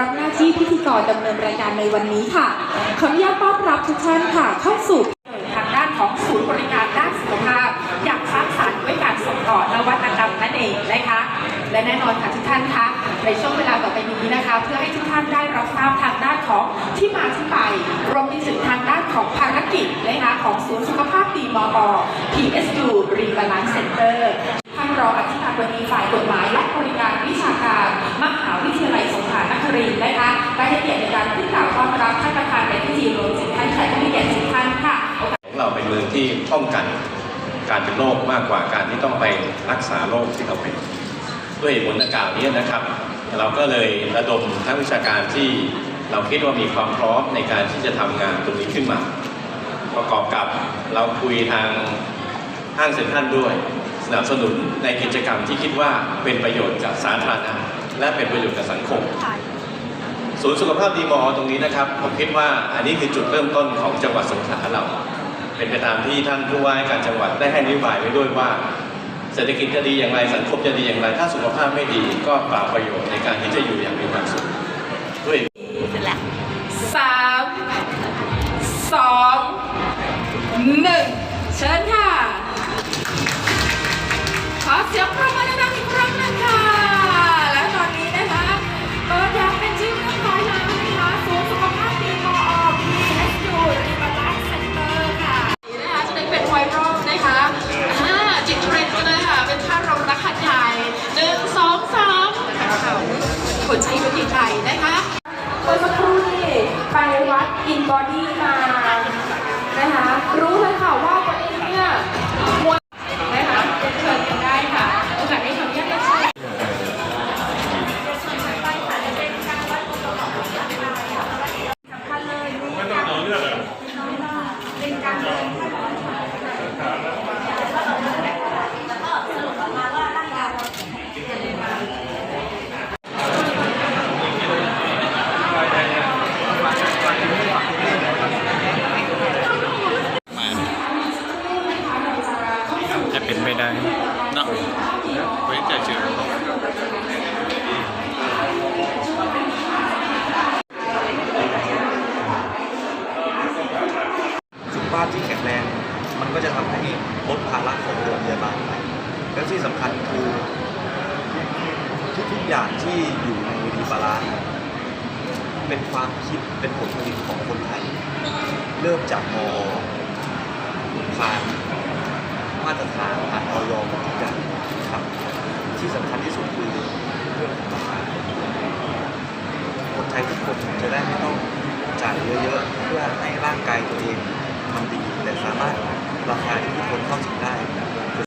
ราเนินรายการในวันนี้ค่ะขออนุญาตต้อนรับทุกท่านค่ะ เข้าสู่ทางด้านของศูนย์บริการด้านสุขภาพ อย่างสร้างสรรค์ด้วยการส่งต่อนวัตกรรมนั่นเองนะคะ และแน่นอนค่ะทุกท่านคะในช่วงเวลาต่อไปนี้นะคะ เพื่อให้ทุกท่านได้รับทราบทางด้านของที่มาที่ไปรวมไปถึงทางด้านของภารกิจนะคะของศูนย์สุขภาพดีมอ PSU Rebalance Center ป้องกันการเป็นโรคมากกว่าการที่ต้องไปรักษาโรคที่เราเป็น ด้วยเหตุผลดังกล่าวนี้นะครับ เราก็เลยระดมทั้งวิชาการที่เราคิดว่ามีความพร้อมในการที่จะทำงานตรงนี้ขึ้นมา ประกอบกับเราคุยทางห้างเซ็นทรัลด้วยสนับสนุนในกิจกรรมที่คิดว่าเป็นประโยชน์กับสาธารณะและเป็นประโยชน์กับสังคมศูนย์สุขภาพดีมอตรงนี้นะครับ ผมคิดว่าอันนี้คือจุดเริ่มต้นของจังหวัดสงขลาเรา เป็นไปตามที่ท่านผู้ว่าการจังหวัดได้ให้นโยบายไว้ด้วยว่า เศรษฐกิจจะดีอย่างไรสังคมจะดีอย่างไร ถ้าสุขภาพไม่ดีก็เปล่าประโยชน์ในการที่จะอยู่อย่างมีความสุขด้วยสามสองหนึ่งเชิญค่ะขอเสียงปร อินบอดี้มานะคะรู้เลยค่ะว่าตัวเองเนี่ยมวย ที่สำคัญคือทุกๆอย่างที่อยู่ในรีบาลานเป็นความคิดเป็นผลผลิตของคนไทย เริ่มจากมอผ่านมาตรฐานผ่านออยหมดทุกอย่างครับ ที่สำคัญที่สุดคือเรื่องของราคาคนไทยทุกคนจะได้ไม่ต้องจ่ายเยอะๆ เพื่อให้ร่างกายตัวเองมันดีแต่สามารถราคาที่ทุกคนเข้าถึงได้